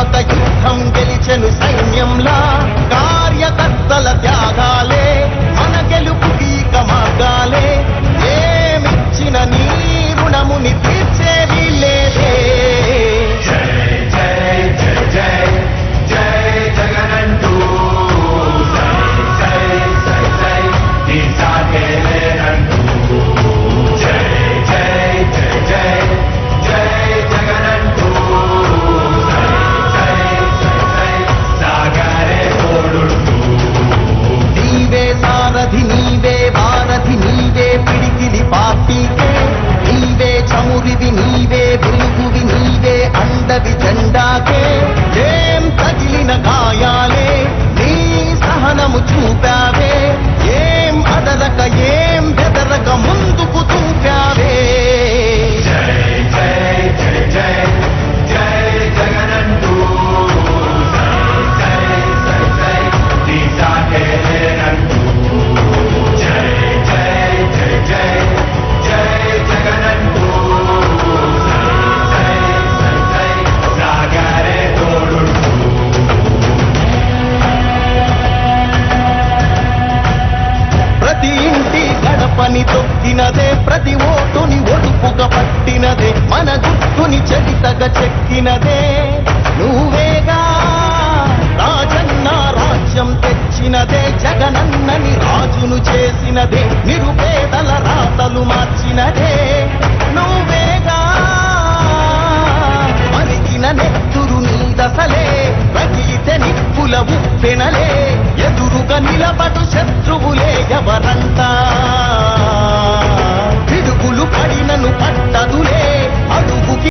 గెలువక యుద్ధం గెలిచెను సైన్యంలా. సారథి నీవే వారధి నీవే పిడికిలి పార్టీకే. నీవే చమురివి నీవే ప్రతి ఓటుని ఒడుపుగా పట్టినదే మన గుర్తుని చరితగా చెక్కినదే. నువ్వేగా రాజన్న రాజ్యం తెచ్చినదే జగనన్నని రాజును చేసినదే నిరుపేదల రాతలు మార్చినదే. నువ్వేగా మరిగిన నెత్తురు నీ నీదసలే రగిలితే నిప్పుల ఉప్పెనలే ఎదురుగా నిలబడు శక్తి